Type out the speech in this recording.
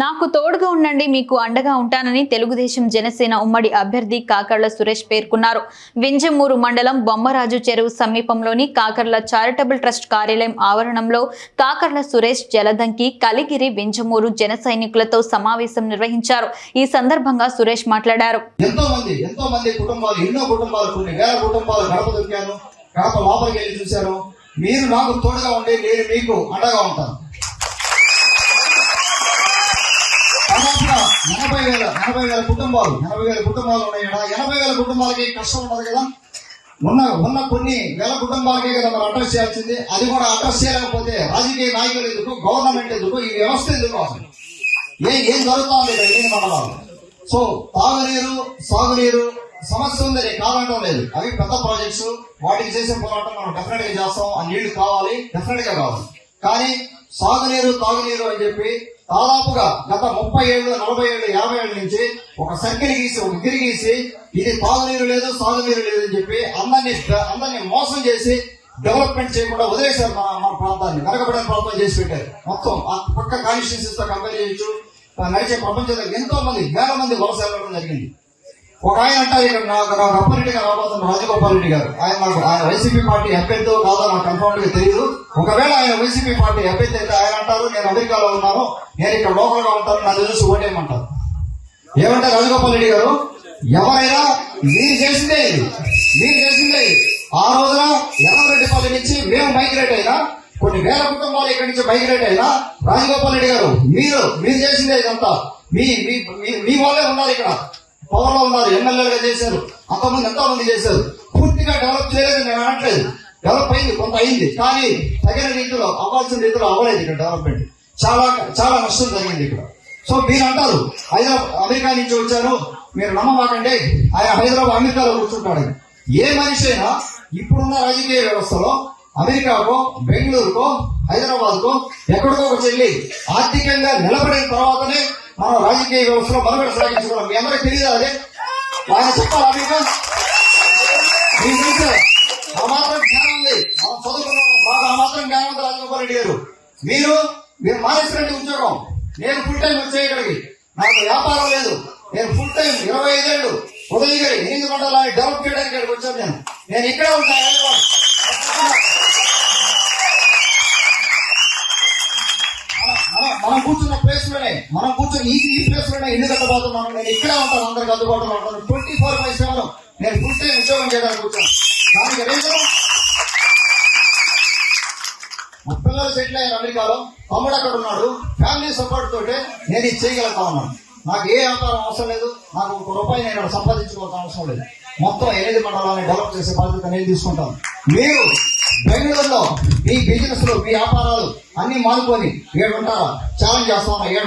నాకు తోడుగా ఉండండి మీకు అండగా ఉంటానని తెలుగుదేశం జనసేన ఉమ్మడి అభ్యర్థి కాకర్ల సురేష్ పేర్కొన్నారు. వింజమూరు మండలం బొమ్మరాజు చెరువు సమీపంలోని కాకర్ల చారిటబుల్ ట్రస్ట్ కార్యాలయం ఆవరణంలో కాకర్ల సురేష్ జలదంకి కలిగిరి వింజమూరు జన సైనికులతో సమావేశం నిర్వహించారు. ఈ సందర్భంగా సురేష్ మాట్లాడారు. ఎంతో మంది ఎంతో మంది కుటుంబాలు ఎన్నో కుటుంబాలు కొన్ని వేల కుటుంబాలు గడప దొరికాను గడప లోపలికి వెళ్ళి చూశాను. మీరు నాకు తోడుగా ఉండి నేను మీకు అండగా ఉంటాను. ఎనభై వేల ఎనభై వేల కుటుంబాలు ఎనభై వేల కుటుంబాలు ఉన్నాయి కదా ఎనభై వేల కుటుంబాలకి కష్టం ఉండదు కదా. ఉన్న ఉన్న కొన్ని వేల కుటుంబాలకే కదా మనం అడ్రస్ చేయాల్సింది. అది కూడా అడ్రస్ చేయలేకపోతే రాజకీయ నాయకులు ఎందుకు గవర్నమెంట్ ఎందుకు ఈ వ్యవస్థ ఎందుకు అసలు? ఏం ఏం జరుగుతోంది ఇక్కడ ఎన్ని మండలాలు సో తాగునీరు సాగునీరు సమస్య ఉందని కాదంటం లేదు. అవి పెద్ద ప్రాజెక్ట్స్ వాటికి చేసే పోరాటం మనం డెఫినెట్గా చేస్తాం. ఆ నీళ్ళు కావాలి డెఫినెట్గా కావాలి. కానీ సాగునీరు తాగునీరు అని చెప్పి దాదాపుగా గత ముప్పై ఏళ్ళు నలభై ఏళ్ళు యాభై ఏళ్ళ నుంచి ఒక సర్కిల్ గీసి ఒక గిరి గీసి ఇది తాగునీరు లేదు సాగునీరు లేదు అని చెప్పి అందరినీ అందరినీ మోసం చేసి డెవలప్మెంట్ చేయకుండా వదిలేశారు మన మన ప్రాంతాన్ని వెనకబడిన ప్రాంతం చేసి పెట్టారు. మొత్తం ఆ పక్క కాన్స్టిట్యూన్సీస్తో కంపేర్ చేయొచ్చు నడిచే ప్రపంచంలో ఎంతో మంది వేల మంది వలస వెళ్ళడం జరిగింది. ఒక ఆయన అంటారు ఇక్కడ నాకు నాకు అప్పరెడ్డి గారు రాబోతున్న రాజగోపాల్ రెడ్డి గారు. ఆయన నాకు ఆయన వైసీపీ పార్టీ అభ్యర్థి కాదో నాకు కన్ఫర్మ్గా తెలియదు ఒకవేళ ఆయన వైసీపీ పార్టీ అభ్యర్థి అయితే ఆయన అంటారు నేను అమెరికాలో ఉన్నాను నేను ఇక్కడ లోకల్గా ఉంటాను నన్ను చూసి ఓటేయమంటారు ఏమంటారు? రాజగోపాల్ రెడ్డి గారు? ఎవరైనా మీరు చేసిందే ఇది. మీరు చేసిందే ఆ రోజున ఎర్రరెడ్డిపల్లి నుంచి మేము మైగ్రేట్ అయినా కొన్ని వేల కుటుంబాలు ఇక్కడి నుంచి మైగ్రేట్ అయినా రాజగోపాల్ రెడ్డి గారు మీరు మీరు చేసిందే ఇదంతా. మీ మీ మీ- మీ వాళ్ళే ఉన్నారు ఇక్కడ. పవర్ ఉన్నారు ఎమ్మెల్యేలుగా చేశారు. అంతమంది ఎంతో మంది చేశారు. పూర్తిగా డెవలప్ చేయలేదు నేను అనట్లేదు. డెవలప్ అయింది కొంత అయింది. కానీ తగిన రీతిలో అవ్వాల్సిన రీతిలో అవ్వలేదు ఇక్కడ డెవలప్మెంట్. చాలా చాలా నష్టం జరిగింది ఇక్కడ. సో మీరు అంటారు హైదరాబాద్ అమెరికా నుంచి వచ్చారు. మీరు నమ్మమాకండి ఆయన హైదరాబాద్ అమెరికాలో కూర్చుంటాడు ఏ మనిషి అయినా ఇప్పుడున్న రాజకీయ వ్యవస్థలో అమెరికాకో బెంగళూరుకో హైదరాబాద్కో ఎక్కడికో చెల్లి ఆర్థికంగా నిలబడిన తర్వాతనే మన రాజకీయ వ్యవస్థలో మనుగడ సాగించుకోవడం మీ తెలియదు తెలియదా అదే? ఆయన చెప్పాలా మీకు? మీకు ఆ మాత్రం జ్ఞానం ఉంది. మనం చదువుకున్నాం మాకు ఆ మాత్రం జ్ఞానం ఉంది రాజగోపాల్ రెడ్డి గారు. మీరు మీరు మానేసినట్టు ఉద్యోగం. నేను ఫుల్ టైం వచ్చేయగలిగి నాకు వ్యాపారం లేదు. నేను ఫుల్ టైం ఇరవై ఐదేళ్ళు ఉదయగిరి ఎనిమిది మండలాన్ని డెవలప్ చేయడానికి వచ్చాను నేను. నేను ఇక్కడే ఉంటాను. మనం కూర్చొని ఈ ఈ ప్లేస్లోనే ఇల్లు కట్టబోతున్నాను నేను ఇక్కడ ఉంటాను అందరికి అందుబాటులో ఉంటాను ట్వంటీ ఫోర్ బై సెవెన్ నేను ఫుల్ టైం ఉద్యోగం చేయడానికి వచ్చాను దానికి రీజన్ మా పిల్లలు సెటిల్ అయ్యారు అమెరికాలో. తమ్ముడు అక్కడ ఉన్నాడు. ఫ్యామిలీ సపోర్ట్ తోటి నేను ఇది చేయగలుగుతా ఉన్నాను. నాకు ఏ వ్యాపారం అవసరం లేదు. నాకు ఒక రూపాయి నేను సంపాదించుకోవాల్సిన అవసరం లేదు. మొత్తం ఎనిమిది మండలాన్ని డెవలప్ చేసే బాధ్యత నేను తీసుకుంటాను. మీరు బెంగళూరులో మీ బిజినెస్లో మీ వ్యాపారాలు అన్ని మానుకొని ఏడుంటారా? ఛాలెంజ్ చేస్తా ఏడు